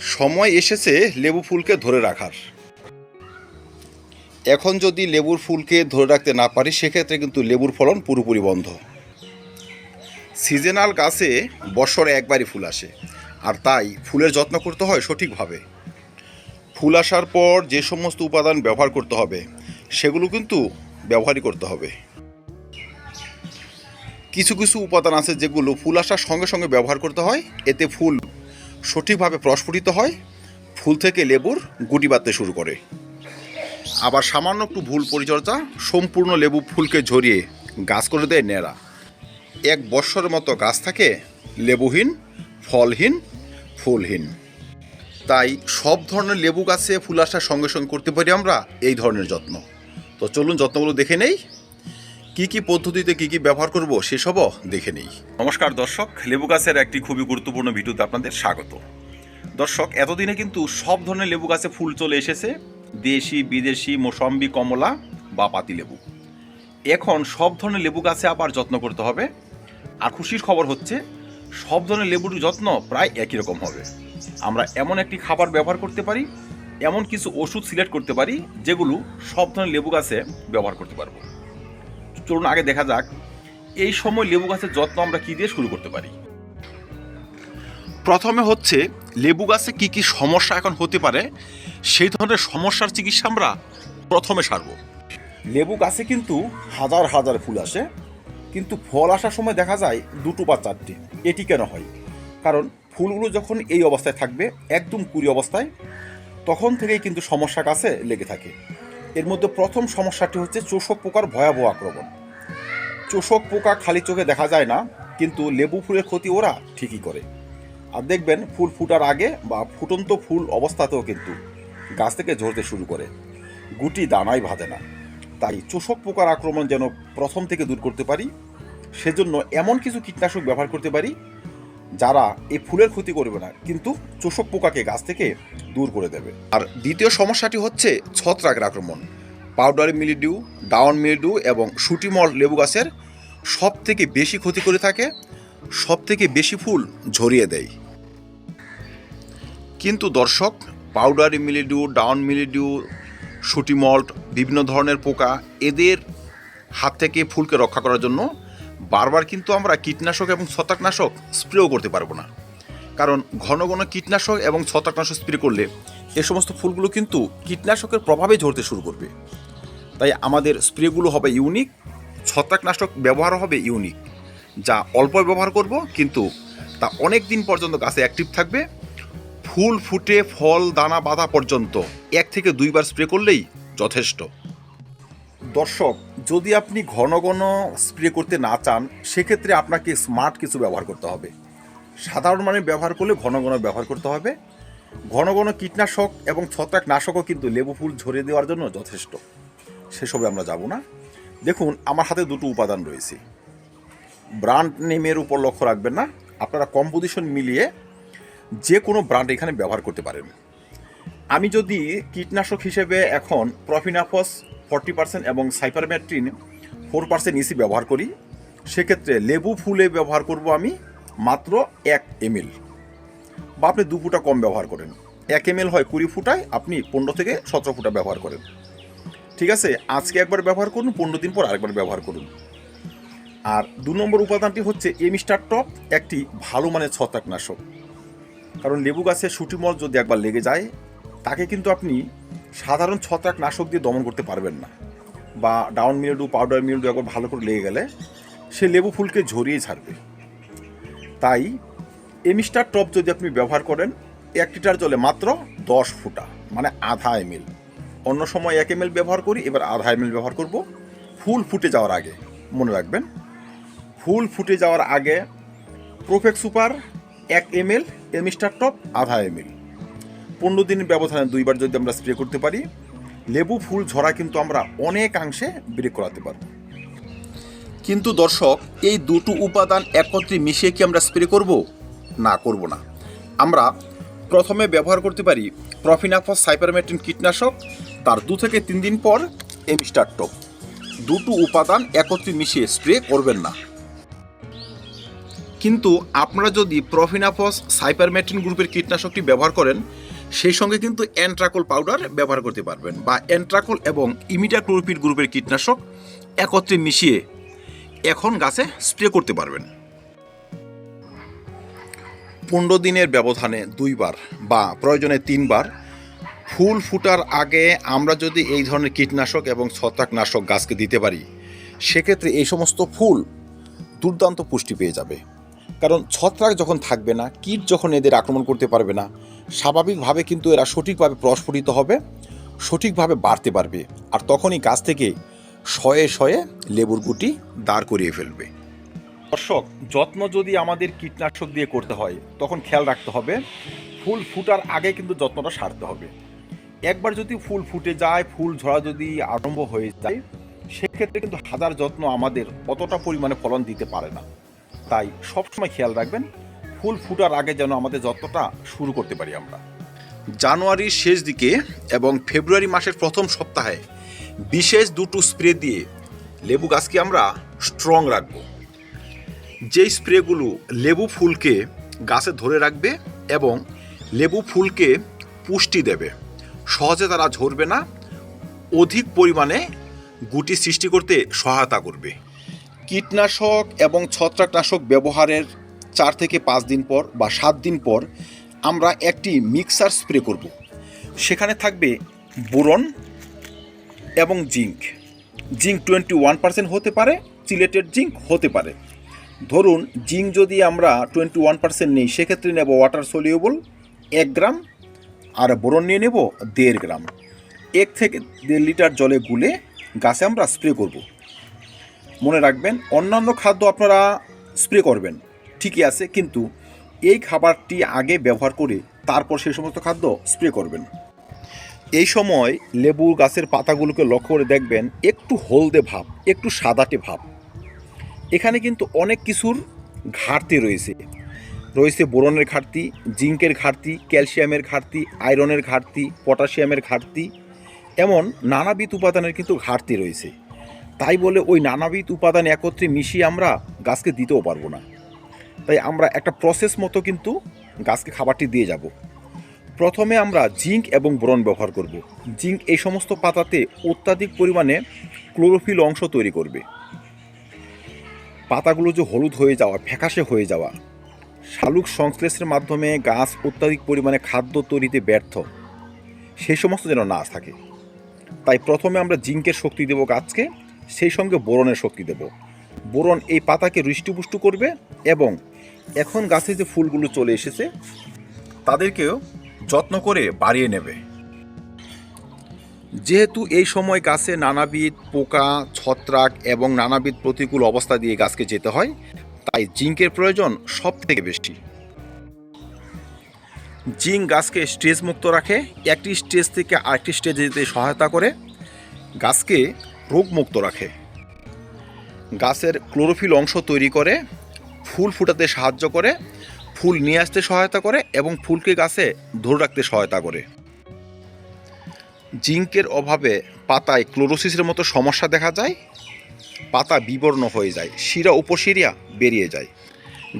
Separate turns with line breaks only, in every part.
সময় এসেছে লেবু ফুলকে ধরে রাখার। এখন যদি লেবুর ফুলকে ধরে রাখতে না পারি, সেক্ষেত্রে কিন্তু লেবুর ফলন পুরোপুরি বন্ধ। সিজনাল গাছে বছরে একবারই ফুল আসে, আর তাই ফুলের যত্ন করতে হয় সঠিকভাবে। ফুল আসার পর যে সমস্ত উপাদান ব্যবহার করতে হবে, সেগুলো কিন্তু ব্যবহারই করতে হবে। কিছু কিছু উপাদান আছে যেগুলো ফুল আসার সঙ্গে সঙ্গে ব্যবহার করতে হয়, এতে ফুল সঠিকভাবে প্রস্ফুটিত হয়, ফুল থেকে লেবুর গুটি বাঁধতে শুরু করে। আবার সামান্য একটু ভুল পরিচর্যা, সম্পূর্ণ লেবু ফুলকে ঝরিয়ে গাছ করে দেয় নেড়া এক বৎসরের মতো গাছ থাকে লেবুহীন, ফলহীন, ফুলহীন। তাই সব ধরনের লেবু গাছে ফুল আসার সঙ্গে সঙ্গে করতে পারি আমরা এই ধরনের যত্ন। তো চলুন যত্নগুলো দেখে নেই। কি কি পদ্ধতিতে কি কি ব্যবহার করব সেসবও দেখে নেই। নমস্কার দর্শক, লেবু গাছের একটি খুবই গুরুত্বপূর্ণ ভিডিওতে আপনাদের স্বাগত। দর্শক, এতদিনে কিন্তু সব ধরনের লেবু গাছে ফুল চলে এসেছে, দেশি, বিদেশি, মোসম্বি, কমলা বা পাতিলেবু এখন সব ধরনের লেবু গাছে আবার যত্ন করতে হবে। আর খুশির খবর হচ্ছে, সব ধরনের লেবুর যত্ন প্রায় একই রকম হবে। আমরা এমন একটি খাবার ব্যবহার করতে পারি, এমন কিছু ওষুধ সিলেক্ট করতে পারি, যেগুলো সব ধরনের লেবু গাছে ব্যবহার করতে পারব। চলুন আগে দেখা যাক, এই সময় লেবু গাছের যত্ন আমরা কী দিয়ে শুরু করতে পারি? প্রথমে হচ্ছে, লেবু গাছে কি কি সমস্যা এখন হতে পারে, সেই ধরনের সমস্যার চিকিৎসা আমরা প্রথমে সারব। লেবু গাছে কিন্তু হাজার হাজার ফুল আসে, কিন্তু ফল আসার সময় দেখা যায় দুটো বা চারটে। এটি কেন হয়? কারণ ফুলগুলো যখন এই অবস্থায় থাকবে, একদম কুড়ি অবস্থায়, তখন থেকেই কিন্তু সমস্যা কাছে লেগে থাকে। এর মধ্যে প্রথম সমস্যাটি হচ্ছে চোষক পোকার ভয়াবহ আক্রমণ। চোষক পোকা খালি চোখে দেখা যায় না, কিন্তু লেবু ফুলের ক্ষতি ওরা ঠিকই করে। আর দেখবেন ফুল ফুটার আগে বা ফুটন্ত ফুল অবস্থাতেও কিন্তু গাছ থেকে ঝরতে শুরু করে। গুটি দানাই বাঁধে না। তাই চোষক পোকার আক্রমণ যেন প্রথম থেকে দূর করতে পারি, সেজন্য এমন কিছু কীটনাশক ব্যবহার করতে পারি যারা এই ফুলের ক্ষতি করবে না, কিন্তু চোষক পোকাকে গাছ থেকে দূর করে দেবে। আর দ্বিতীয় সমস্যাটি হচ্ছে ছত্রাকের আক্রমণ। পাউডারি মিলিডিউ ডাউন মিলিডিউ এবং সুটিমল লেবু গাছের সব থেকে বেশি ক্ষতি করে থাকে সব থেকে বেশি ফুল ঝরিয়ে দেয়। কিন্তু দর্শক, পাউডারি মিলিডিউ ডাউন মিলিডিউ সুটিমল্ট বিভিন্ন ধরনের পোকা এদের হাত থেকে ফুলকে রক্ষা করার জন্য বারবার কিন্তু আমরা কীটনাশক এবং ছত্রাকনাশক স্প্রেও করতে পারব না। কারণ ঘন ঘন কীটনাশক এবং ছত্রাকনাশক স্প্রে করলে এ সমস্ত ফুলগুলো কিন্তু কীটনাশকের প্রভাবে ঝরতে শুরু করবে। তাই আমাদের স্প্রেগুলো হবে ইউনিক, ছত্রাকনাশক ব্যবহার হবে ইউনিক, যা অল্প ব্যবহার করব, কিন্তু তা অনেক দিন পর্যন্ত গাছে অ্যাক্টিভ থাকবে। ফুল ফুটে, ফল, দানা, বাঁধা পর্যন্ত এক থেকে দুইবার স্প্রে করলেই যথেষ্ট। দর্শক, যদি আপনি ঘন ঘন স্প্রে করতে না চান, সেক্ষেত্রে আপনাকে স্মার্ট কিছু ব্যবহার করতে হবে। সাধারণ মানে ব্যবহার করলে ঘন ঘন ব্যবহার করতে হবে। ঘন ঘন কীটনাশক এবং ছত্রাকনাশকও কিন্তু লেবু ফুল ঝরে দেওয়ার জন্য যথেষ্ট। সেসবে আমরা যাব না। দেখুন, আমার হাতে দুটো উপাদান রয়েছে। ব্র্যান্ড নেমের উপর লক্ষ্য রাখবেন না। আপনারা কম্পোজিশন মিলিয়ে যে কোনো ব্র্যান্ড এখানে ব্যবহার করতে পারেন। আমি যদি কীটনাশক হিসেবে এখন প্রফিনাফস ফর্টি পার্সেন্ট এবং সাইপারম্যাট্রিন ফোর পার্সেন্ট ইসি ব্যবহার করি। সেক্ষেত্রে লেবু ফুলে ব্যবহার করব আমি মাত্র এক এমএল। বা আপনি দু ফুটা কম ব্যবহার করেন। এক এমএল হয় কুড়ি ফুটায়, আপনি পনেরো থেকে সতেরো ফুটা ব্যবহার করেন। ঠিক আছে? আজকে একবার ব্যবহার করুন, পনেরো দিন পর আরেকবার ব্যবহার করুন। আর দু নম্বর উপাদানটি হচ্ছে এমিস্টার টপ, একটি ভালো মানের ছত্রাকনাশক। কারণ লেবু গাছে সুটিমল যদি একবার লেগে যায়, তাকে কিন্তু আপনি সাধারণ ছত্রাক নাশক দিয়ে দমন করতে পারবেন না। বা ডাউন মিলেডু পাউডার মিলেডু একবার ভালো করে লেগে গেলে সে লেবু ফুলকে ঝরিয়ে ছাড়বে। তাই এমিস্টার টপ যদি আপনি ব্যবহার করেন, এক লিটার জলে মাত্র দশ ফুটা মানে আধা এমএল। অন্য সময় এক এমএল ব্যবহার করি, এবার আধা এমএল ব্যবহার করব। ফুল ফুটে যাওয়ার আগে, মনে রাখবেন, ফুল ফুটে যাওয়ার আগে প্রোফেক্ট সুপার এক এমএল এমিস্টার টপ আধা এমএল। পনেরো দিনের ব্যবধানে দুইবার যদি আমরা স্প্রে করতে পারি, লেবু, ফুল, ঝরা কিন্তু আমরা অনেকাংশে ব্রেক করাতে পারব। কিন্তু দর্শক, এই দুটো উপাদান একত্রে মিশিয়ে কি আমরা স্প্রে করব? না করব না। আমরা প্রথমে ব্যবহার করতে পারি প্রফিনাফস সাইপারমেট্রিন কীটনাশক, তার দু থেকে তিন দিন পর এমিস্টার টপ। দুটো উপাদান একত্রে মিশিয়ে স্প্রে করবেন না। কিন্তু আপনারা যদি প্রফিনাফস সাইপারমেট্রিন গ্রুপের কীটনাশকটি ব্যবহার করেন সেই সঙ্গে কিন্তু অ্যান্ট্রাকল পাউডার ব্যবহার করতে পারবেন বা অ্যান্ট্রাকল এবং ইমিডাক্লোরপিড গ্রুপের কীটনাশক একত্রে মিশিয়ে এখন গাছে স্প্রে করতে পারবেন। পনেরো দিনের ব্যবধানে দুইবার বা প্রয়োজনে তিনবার ফুল ফুটার আগে আমরা যদি এই ধরনের কীটনাশক এবং ছত্রাকনাশক গাছকে দিতে পারি, সেক্ষেত্রে এই সমস্ত ফুল দুর্দান্ত পুষ্টি পেয়ে যাবে। কারণ ছত্রাক যখন থাকবে না, কীট যখন এদের আক্রমণ করতে পারবে না স্বাভাবিকভাবে কিন্তু এরা সঠিকভাবে প্রস্ফুটিত হবে, সঠিকভাবে বাড়তে পারবে আর তখনই গাছ থেকে শয়ে শয়ে লেবুর গুটি দাঁড় করিয়ে ফেলবে। দর্শক, যত্ন যদি আমাদের কীটনাশক দিয়ে করতে হয়, তখন খেয়াল রাখতে হবে, ফুল ফুটার আগে কিন্তু যত্নটা সারতে হবে। একবার যদি ফুল ফুটে যায়, ফুল ঝরা যদি আরম্ভ হয়ে যায়, সেক্ষেত্রে কিন্তু হাজার যত্ন আমাদের অতটা পরিমাণে ফলন দিতে পারে না। তাই সবসময় খেয়াল রাখবেন ফুল ফুটার আগে যেন আমাদের যত্নটা শুরু করতে পারি আমরা। জানুয়ারির শেষ দিকে এবং ফেব্রুয়ারি মাসের প্রথম সপ্তাহে বিশেষ দুটো স্প্রে দিয়ে লেবু গাছকে আমরা স্ট্রং রাখব। যেই স্প্রেগুলো লেবু ফুলকে গাছে ধরে রাখবে এবং লেবু ফুলকে পুষ্টি দেবে, সহজে তারা ঝরবে না, অধিক পরিমাণে গুটি সৃষ্টি করতে সহায়তা করবে। কীটনাশক এবং ছত্রাকনাশক ব্যবহারের চার থেকে পাঁচ দিন পর বা সাত দিন পর আমরা একটি মিক্সার স্প্রে করব। সেখানে থাকবে বোরন এবং zinc. Zinc twenty one percent হতে পারে, চিলেটেড জিঙ্ক হতে পারে। ধরুন, জিঙ্ক যদি আমরা টোয়েন্টি ওয়ান পার্সেন্ট নিই, সেক্ষেত্রে নেব ওয়াটার সলিউবল এক গ্রাম আর বোরন নিয়ে নেব দেড় গ্রাম। এক থেকে দেড় লিটার জলে গুলে গাছে আমরা স্প্রে করব। মনে রাখবেন, অন্যান্য খাদ্য আপনারা স্প্রে করবেন। ঠিকই আছে, কিন্তু এই খাবারটি আগে ব্যবহার করে তারপর সেই সমস্ত খাদ্য স্প্রে করবেন। এই সময় লেবু গাছের পাতাগুলোকে লক্ষ্য করে দেখবেন একটু হলদে ভাব, একটু সাদাটে ভাব। এখানে কিন্তু অনেক কিছুর ঘাটতি রয়েছে। রয়েছে বোরনের ঘাটতি, জিঙ্কের ঘাটতি, ক্যালসিয়ামের ঘাটতি, আয়রনের ঘাটতি, পটাশিয়ামের ঘাটতি, এমন নানাবিধ উপাদানের কিন্তু ঘাটতি রয়েছে। তাই বলে ওই নানাবিধ উপাদান একত্রে মিশিয়ে আমরা গাছকে দিতেও পারব না। তাই আমরা একটা প্রসেস মতো কিন্তু গাছকে খাবারটি দিয়ে যাব। প্রথমে আমরা জিঙ্ক এবং বোরন ব্যবহার করব। জিঙ্ক এই সমস্ত পাতাতে অত্যাধিক পরিমাণে ক্লোরোফিল অংশ তৈরি করবে। পাতাগুলো যে হলুদ হয়ে যাওয়া, ফ্যাকাশে হয়ে যাওয়া, শালুক সংশ্লেষের মাধ্যমে গাছ অত্যাধিক পরিমাণে খাদ্য তৈরিতে ব্যর্থ। সেই সমস্ত যেন না থাকে। তাই প্রথমে আমরা জিঙ্কের শক্তি দেব গাছকে, সেই সঙ্গে বোরনের শক্তি দেব। বোরন এই পাতাকে হৃষ্টপুষ্ট করবে এবং এখন গাছে যে ফুলগুলো চলে এসেছে, তাদেরকেও যত্ন করে বাড়িয়ে নেবে। যেহেতু এই সময় গাছে নানাবিধ পোকা, ছত্রাক এবং নানাবিধ প্রতিকূল অবস্থা দিয়ে গাছকে যেতে হয়, তাই জিঙ্কের প্রয়োজন সব থেকে বেশি। জিঙ্ক গাছকে স্ট্রেস মুক্ত রাখে, একটি স্টেজ থেকে আরেকটি স্টেজে যেতে সহায়তা করে, গাছকে রোগমুক্ত রাখে। গাছের ক্লোরোফিল অংশ তৈরি করে ফুল ফুটাতে সাহায্য করে, ফুল নিয়ে আসতে সহায়তা করে এবং ফুলকে গাছে ধরে রাখতে সহায়তা করে। জিঙ্কের অভাবে পাতায় ক্লোরোসিসের মতো সমস্যা দেখা যায়, পাতা বিবর্ণ হয়ে যায়, শিরা উপশিরিয়া বেরিয়ে যায়।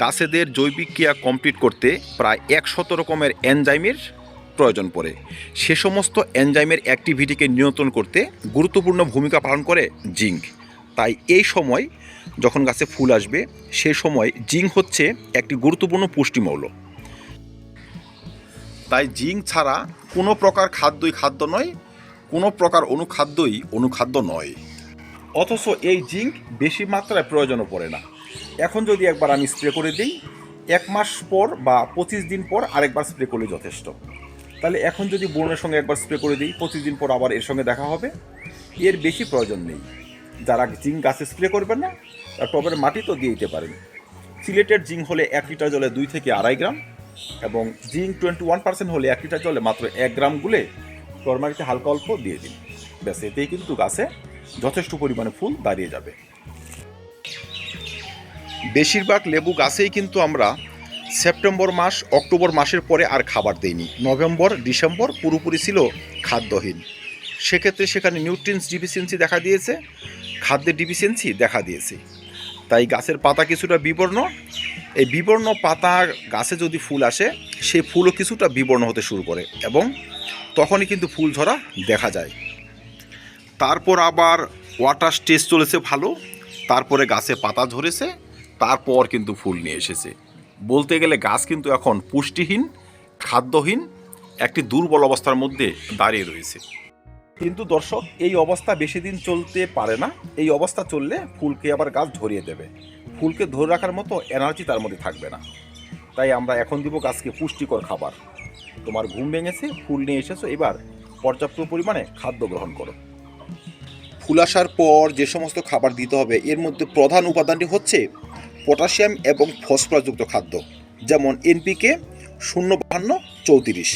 গাছেদের জৈবিক ক্রিয়া কমপ্লিট করতে প্রায় একশত রকমের এনজাইমের প্রয়োজন পড়ে। সে সমস্ত এনজাইমের অ্যাক্টিভিটিকে নিয়ন্ত্রণ করতে গুরুত্বপূর্ণ ভূমিকা পালন করে জিঙ্ক। তাই এই সময় যখন গাছে ফুল আসবে, সে সময় জিঙ্ক হচ্ছে একটি গুরুত্বপূর্ণ পুষ্টিমৌল। তাই জিঙ্ক ছাড়া কোনো প্রকার খাদ্যই খাদ্য নয়, কোনো প্রকার অনুখাদ্যই অনুখাদ্য নয়। অথচ এই জিঙ্ক বেশি মাত্রায় প্রয়োজনও পড়ে না। এখন যদি একবার আমি স্প্রে করে দিই, এক মাস পর বা পঁচিশ দিন পর আরেকবার স্প্রে করলে যথেষ্ট। তাহলে এখন যদি বোনের সঙ্গে একবার স্প্রে করে দিই, পঁচিশ দিন পর আবার এর সঙ্গে দেখা হবে। এর বেশি প্রয়োজন নেই। যারা জিঙ্ক গাছে স্প্রে করবেন না, তারা টবের মাটি তো দিয়ে দিতে পারেন। সিলেটেড জিঙ্ক হলে এক লিটার জলে দুই থেকে আড়াই গ্রাম এবং জিঙ্ক টোয়েন্টি ওয়ান পার্সেন্ট হলে এক লিটার জলে মাত্র এক গ্রাম গুলে টরমারিতে হালকা অল্প দিয়ে দিন। ব্যাস, এতেই কিন্তু গাছে যথেষ্ট পরিমাণে ফুল দাঁড়িয়ে যাবে। বেশিরভাগ লেবু গাছেই কিন্তু আমরা সেপ্টেম্বর মাস, অক্টোবর মাসের পরে আর খাবার দেইনি। নভেম্বর, ডিসেম্বর পুরোপুরি ছিল খাদ্যহীন। সেক্ষেত্রে সেখানে নিউট্রিন্স ডিফিসিয়েন্সি দেখা দিয়েছে। খাদ্যের ডিফিসিয়েন্সি দেখা দিয়েছে। তাই গাছের পাতা কিছুটা বিবর্ণ। এই বিবর্ণ পাতা গাছে যদি ফুল আসে সেই ফুলও কিছুটা বিবর্ণ হতে শুরু করে এবং তখনই কিন্তু ফুল ঝরা দেখা যায়। তারপর আবার ওয়াটার স্টেজ চলেছে ভালো, তারপরে গাছে পাতা ঝরেছে, তারপর কিন্তু ফুল নিয়ে এসেছে। বলতে গেলে গাছ কিন্তু এখন পুষ্টিহীন, খাদ্যহীন, একটি দুর্বল অবস্থার মধ্যে দাঁড়িয়ে রয়েছে। কিন্তু দর্শক, এই অবস্থা বেশি দিন চলতে পারে না। এই অবস্থা চললে ফুলকে আবার গাছ ধরিয়ে দেবে। ফুলকে ধরে রাখার মতো এনার্জি তার মধ্যে থাকবে না। তাই আমরা এখন দিব গাছকে পুষ্টিকর খাবার। তোমার ঘুম ভেঙেছে, ফুল নিয়ে এসেছ, এবার পর্যাপ্ত পরিমাণে খাদ্য গ্রহণ করো। ফুল আসার পর যে সমস্ত খাবার দিতে হবে, এর মধ্যে প্রধান উপাদানটি হচ্ছে পটাশিয়াম এবং ফসফরাসযুক্ত খাদ্য, যেমন এনপিকে শূন্য বাহান্ন চৌত্রিশ।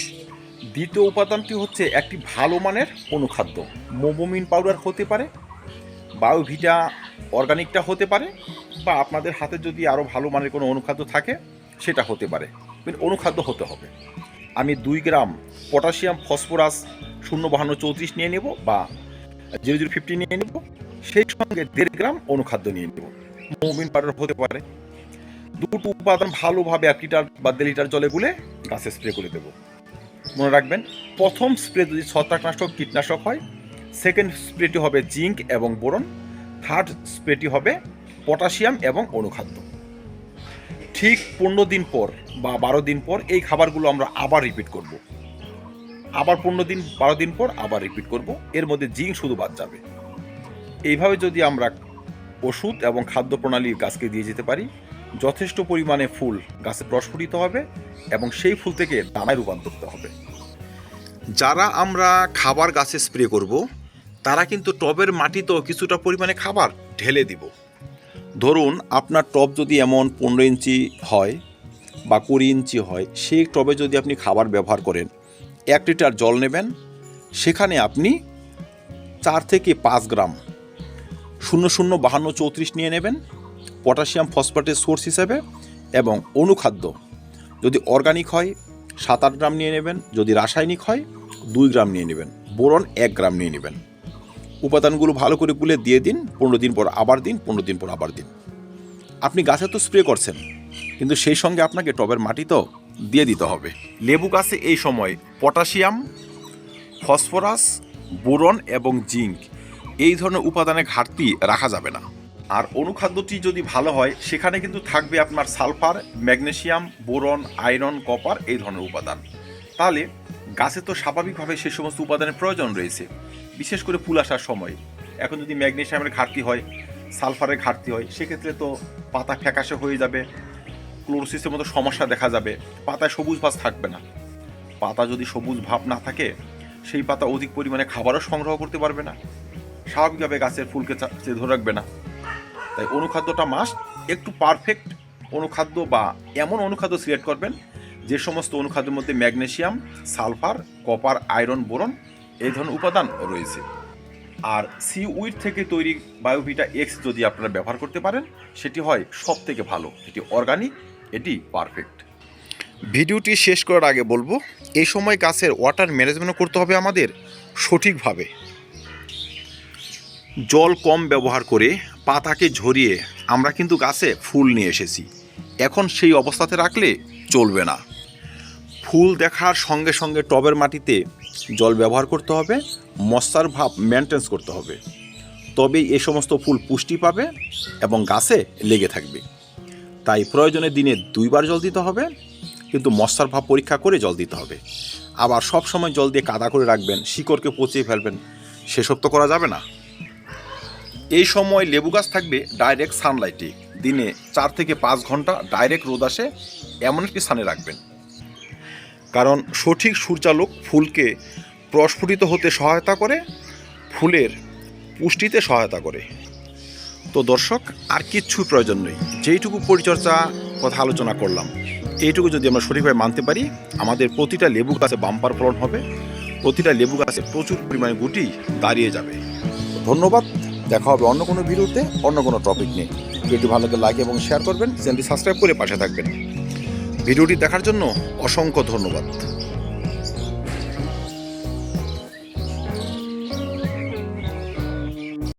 দ্বিতীয় উপাদানটি হচ্ছে একটি ভালো মানের অনুখাদ্য। মোমোমিন পাউডার হতে পারে, বায়োভিটা অর্গানিকটা হতে পারে, বা আপনাদের হাতে যদি আরও ভালো মানের কোনো অনুখাদ্য থাকে, সেটা হতে পারে। অনুখাদ্য হতে হবে। আমি দুই গ্রাম পটাশিয়াম ফসফরাস শূন্য বাহান্ন চৌত্রিশ নিয়ে নেব, বা জিরো জিরো ফিফটি নিয়ে নেব। সেই সঙ্গে দেড় গ্রাম অনুখাদ্য নিয়ে নেব। মোমিন পাউডার হতে পারে। দুটো উপাদান ভালোভাবে এক লিটার বা দেড় লিটার জলে গুলে গাছে স্প্রে করে দেবো। মনে রাখবেন, প্রথম স্প্রে যদি ছত্রাকনাশক, কীটনাশক হয় সেকেন্ড স্প্রেটি হবে জিঙ্ক এবং বোরন থার্ড স্প্রেটি হবে পটাশিয়াম এবং অনুখাদ্য। ঠিক পনেরো দিন পর বা বারো দিন পর এই খাবারগুলো আমরা আবার রিপিট করব। আবার পনেরো দিন, বারো দিন পর আবার রিপিট করব। এর মধ্যে জিঙ্ক শুধু বাদ যাবে। এইভাবে যদি আমরা ওষুধ এবং খাদ্য প্রণালী গাছকে দিয়ে যেতে পারি যথেষ্ট পরিমাণে ফুল গাছে প্রস্ফুটিত হবে এবং সেই ফুল থেকে দানায় রূপান্তরিত হবে। যারা আমরা খাবার গাছে স্প্রে করব, তারা কিন্তু টবের মাটিতেও কিছুটা পরিমাণে খাবার ঢেলে দিব। ধরুন, আপনার টব যদি এমন পনেরো ইঞ্চি হয় বা কুড়ি ইঞ্চি হয়, সেই টবে যদি আপনি খাবার ব্যবহার করেন, এক লিটার জল নেবেন, সেখানে আপনি চার থেকে পাঁচ গ্রাম শূন্য শূন্য বাহান্ন চৌত্রিশ নিয়ে নেবেন পটাশিয়াম ফসফেটের সোর্স হিসেবে এবং অনুখাদ্য। যদি অর্গানিক হয়, সাত আট গ্রাম নিয়ে নেবেন। যদি রাসায়নিক হয়, দুই গ্রাম নিয়ে নেবেন। বোরন এক গ্রাম নিয়ে নেবেন। উপাদানগুলো ভালো করে গুলে দিয়ে দিন। পনেরো দিন পর আবার দিন, পনেরো দিন পর আবার দিন। আপনি গাছে তো স্প্রে করছেন, কিন্তু সেই সঙ্গে আপনাকে টবের মাটি তো দিয়ে দিতে হবে। লেবু গাছে এই সময় পটাশিয়াম, ফসফরাস, বোরন এবং জিঙ্ক এই ধরনের উপাদানের ঘাটতি রাখা যাবে না। আর অনুখাদ্যটি যদি ভালো হয়, সেখানে কিন্তু থাকবে আপনার sulphur magnesium boron, iron, copper এই ধরনের উপাদান। তাহলে গাছে তো স্বাভাবিকভাবে সে সমস্ত উপাদানের প্রয়োজন রয়েছে, বিশেষ করে ফুল আসার সময়। এখন যদি ম্যাগনেশিয়ামের ঘাটতি হয়, সালফারের ঘাটতি হয়, সেক্ষেত্রে তো পাতা ফ্যাকাশে হয়ে যাবে, ক্লোরোসিসের মতো সমস্যা দেখা যাবে, পাতায় সবুজ ভাব থাকবে না। পাতা যদি সবুজ ভাব না থাকে, সেই পাতা অধিক পরিমাণে খাবারও সংগ্রহ করতে পারবে না। স্বাভাবিকভাবে গাছের ফুলকে ধরে রাখবে না। তাই অনুখাদ্যটা মাস্ট একটু পারফেক্ট অনুখাদ্য বা এমন অনুখাদ্য সিলেক্ট করবেন, যে সমস্ত অনুখাদ্যের মধ্যে magnesium sulphur copper iron boron এই ধরনের উপাদান রয়েছে। আর সি উইড থেকে তৈরি বায়োভিটা এক্স যদি আপনারা ব্যবহার করতে পারেন, সেটি হয় সব থেকে ভালো। এটি অর্গানিক এটি পারফেক্ট ভিডিওটি শেষ করার আগে বলব এই সময় গাছের ওয়াটার ম্যানেজমেন্ট করতে হবে আমাদের সঠিকভাবে। জল কম ব্যবহার করে পাতাকে ঝরিয়ে আমরা কিন্তু গাছে ফুল নিয়ে এসেছি। এখন সেই অবস্থাতে রাখলে চলবে না। ফুল দেখার সঙ্গে সঙ্গে টবের মাটিতে জল ব্যবহার করতে হবে মশার ভাব মেনটেন্স করতে হবে। তবেই এ সমস্ত ফুল পুষ্টি পাবে এবং গাছে লেগে থাকবে। তাই প্রয়োজনে দিনে দুইবার জল দিতে হবে, কিন্তু মশার ভাব পরীক্ষা করে জল দিতে হবে। আবার সব সময় জল দিয়ে কাদা করে রাখবেন, শিকড়কে পচিয়ে ফেলবেন, সেসব তো করা যাবে না। এই সময় লেবু গাছ থাকবে ডাইরেক্ট সানলাইটে দিনে চার থেকে পাঁচ ঘণ্টা ডাইরেক্ট রোদ আসে, এমন একটি স্থানে রাখবেন। কারণ সঠিক সূর্যালোক ফুলকে প্রস্ফুটিত হতে সহায়তা করে, ফুলের পুষ্টিতে সহায়তা করে। তো দর্শক, আর কিচ্ছু প্রয়োজন নেই। যেইটুকু পরিচর্যা কথা আলোচনা করলাম, এইটুকু যদি আমরা সঠিকভাবে মানতে পারি, আমাদের প্রতিটা লেবু গাছে বাম্পার ফলন হবে, প্রতিটা লেবু গাছে প্রচুর পরিমাণে গুটি দাঁড়িয়ে যাবে। ধন্যবাদ দেখা হবে অন্য কোনো ভিডিওতে, অন্য কোনো টপিক নিয়ে। ভিডিওটি ভালো লাগলে লাইক এবং শেয়ার করবেন চ্যানেলটি সাবস্ক্রাইব করে পাশে থাকবেন। ভিডিওটি দেখার জন্য অসংখ্য ধন্যবাদ।